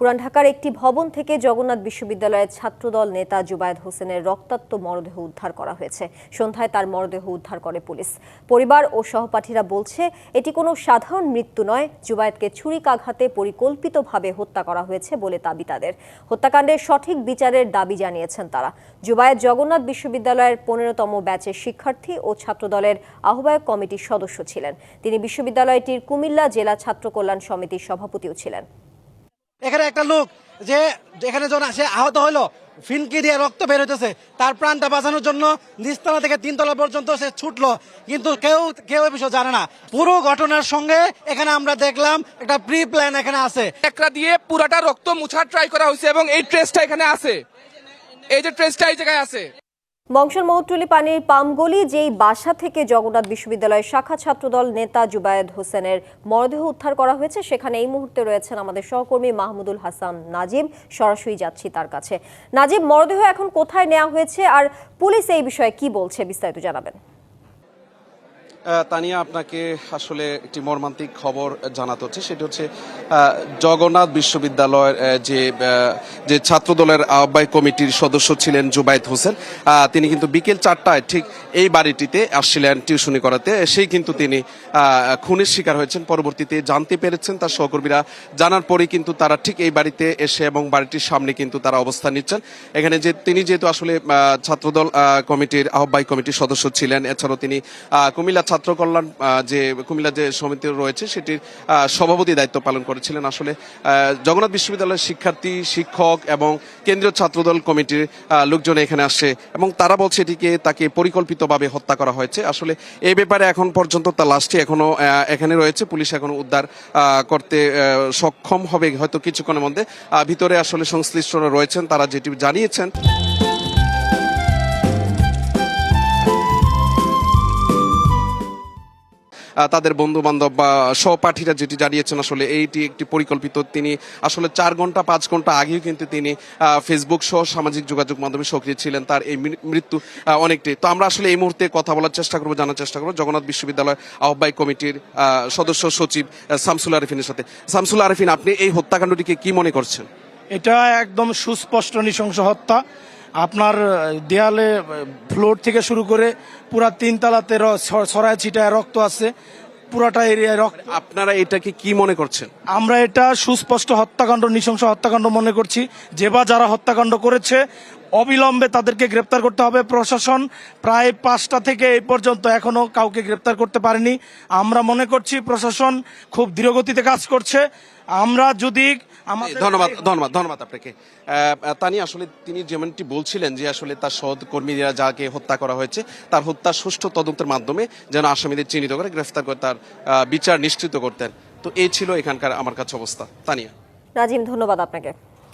পুরান ঢাকার একটি ভবন থেকে জগন্নাথ বিশ্ববিদ্যালয়ের ছাত্রদল নেতা জুবায়েদ হোসেনের রক্তাক্ত মরদেহ উদ্ধার করা হয়েছে। সন্ধ্যায় তার মরদেহ উদ্ধার করে পুলিশ। পরিবার ও সহপাঠীরা বলছে, এটি কোনো সাধারণ মৃত্যু নয়। জুবায়েদকে ছুরিকাঘাতে পরিকল্পিতভাবে হত্যা করা হয়েছে বলে দাবি তাদের। হত্যাকাণ্ডের সঠিক বিচারের দাবি জানিয়েছেন তারা। জুবায়েদ জগন্নাথ বিশ্ববিদ্যালয়ের পনেরোতম ব্যাচের শিক্ষার্থী ও ছাত্রদলের আহ্বায়ক কমিটির সদস্য ছিলেন। তিনি বিশ্ববিদ্যালয়টির কুমিল্লা জেলা ছাত্র কল্যাণ সমিতির সভাপতিও ছিলেন। এখানে একটা লোক যে এখানে যখন সে আহত হলো ফিনকি দিয়ে রক্ত বের হইতেছে। তার প্রাণটা বাঁচানোর জন্য নিচতলা থেকে তিনতলা পর্যন্ত সে ছুটলো। কিন্তু কেউ কেউ এ বিষয়ে জানে না। পুরো ঘটনার সঙ্গে এখানে আমরা দেখলাম একটা প্রি প্ল্যান এখানে আছে। একটা দিয়ে পুরাটা রক্ত মুছার ট্রাই করা হয়েছে এবং এই ট্রেসটা এখানে আছে। এই যে ট্রেসটা এই জায়গায় আছে। বংশর মৌটুলি পানির পামগলি, যেই বাসা থেকে জগন্নাথ বিশ্ববিদ্যালয়ের শাখা ছাত্রদল নেতা জুবায়েদ হোসেনের মরদেহ উদ্ধার করা হয়েছে, সেখানে এই মুহূর্তে রয়েছেন আমাদের সহকর্মী মাহমুদুল হাসান নাজিম সরাসরি যাচ্ছি তার কাছে। নাজিম মরদেহ এখন কোথায় নেওয়া হয়েছে? আর পুলিশ এই বিষয়ে কি বলছে, বিস্তারিত জানাবেন। তানিয়া, আপনাকে আসলে একটি মর্মান্তিক খবর জানাতে হচ্ছে। সেটি হচ্ছে জগন্নাথ বিশ্ববিদ্যালয়ের যে যে ছাত্রদলের আহ্বায়ক কমিটির সদস্য ছিলেন জুবাইদ হোসেন তিনি কিন্তু বিকেল চারটায় ঠিক এই বাড়িটিতে আসছিলেন টিউশনি করাতে। সেই কিন্তু তিনি খুনের শিকার হয়েছেন। পরবর্তীতে জানতে পেরেছেন তার সহকর্মীরা। জানার পরে কিন্তু তারা ঠিক এই বাড়িতে এসে এবং বাড়িটির সামনে কিন্তু তারা অবস্থান নিচ্ছেন। এখানে যে, তিনি যেহেতু আসলে ছাত্রদল কমিটির, আহ্বায়ক কমিটির সদস্য ছিলেন, এছাড়াও তিনি কুমিল্লা ছাত্র কল্যাণ যে কুমিল্লা যে সমিতি রয়েছে, সেটির সভাপতি দায়িত্ব পালন করেছিলেন। আসলে জগন্নাথ বিশ্ববিদ্যালয়ের শিক্ষার্থী, শিক্ষক এবং কেন্দ্রীয় ছাত্রদল কমিটির লোকজন এখানে আসে এবং তারা বলছে এটিকে, তাকে পরিকল্পিতভাবে হত্যা করা হয়েছে। আসলে, এই ব্যাপারে এখন পর্যন্ত তার লাশটি এখনও এখানে রয়েছে। পুলিশ এখনও উদ্ধার করতে সক্ষম হবে হয়তো কিছুক্ষণের মধ্যে। ভিতরে আসলে সংশ্লিষ্টরা রয়েছেন, তারা যেটি জানিয়েছেন। তাদের বন্ধু বান্ধব বা সহপাঠীরা যেটি জানিয়েছেন, আসলে এইটি একটি পরিকল্পিত। তিনি আসলে চার ঘণ্টা, পাঁচ ঘণ্টা আগেও কিন্তু তিনি ফেসবুক সহ সামাজিক যোগাযোগ মাধ্যমে সক্রিয় ছিলেন। তার এই মৃত্যু অনেকটাই তো আমরা আসলে এই মুহূর্তে কথা বলার চেষ্টা করব, জানার চেষ্টা করব। জগন্নাথ বিশ্ববিদ্যালয় আহ্বায়ক কমিটির সদস্য সচিব শামসুল আরিফিনের সাথে। শামসুল আরিফিন, আপনি এই হত্যাকাণ্ডটিকে কি মনে করছেন? এটা একদম সুস্পষ্ট নৃশংস হত্যা। আপনার দেয়ালে ফ্লোর থেকে শুরু করে পুরা তিন তালাতে র- ছড়ায় ছিটায় রক্ত আছে পুরাটা এরিয়ায় রক্ত আপনারা এটাকে কি মনে করছেন? আমরা এটা সুস্পষ্ট হত্যাকাণ্ড নৃশংস হত্যাকাণ্ড মনে করছি। যে বা যারা হত্যাকাণ্ড করেছে অবিলম্বে তাদেরকে গ্রেপ্তার করতে হবে। প্রশাসন প্রায় পাঁচটা থেকে এই পর্যন্ত এখনও কাউকে গ্রেপ্তার করতে পারেনি। আমরা মনে করছি প্রশাসন খুব ধীরগতিতে কাজ করছে। আমরা যদি ধন্যবাদ ধন্যবাদ ধন্যবাদ আপনাকে। তানি আসলে তিনি যেমনটি বলছিলেন যে আসলে তার সহকর্মীরা যাকে হত্যা করা হয়েছে তার হত্যা সুষ্ঠু তদন্তের মাধ্যমে যেন আসামিদের চিহ্নিত করে গ্রেফতার করে তার বিচার নিশ্চিত করতেন। তো এই ছিল এখানকার আমার কাছে অবস্থা। তানিয়া। নাজিম ধন্যবাদ আপনাকে।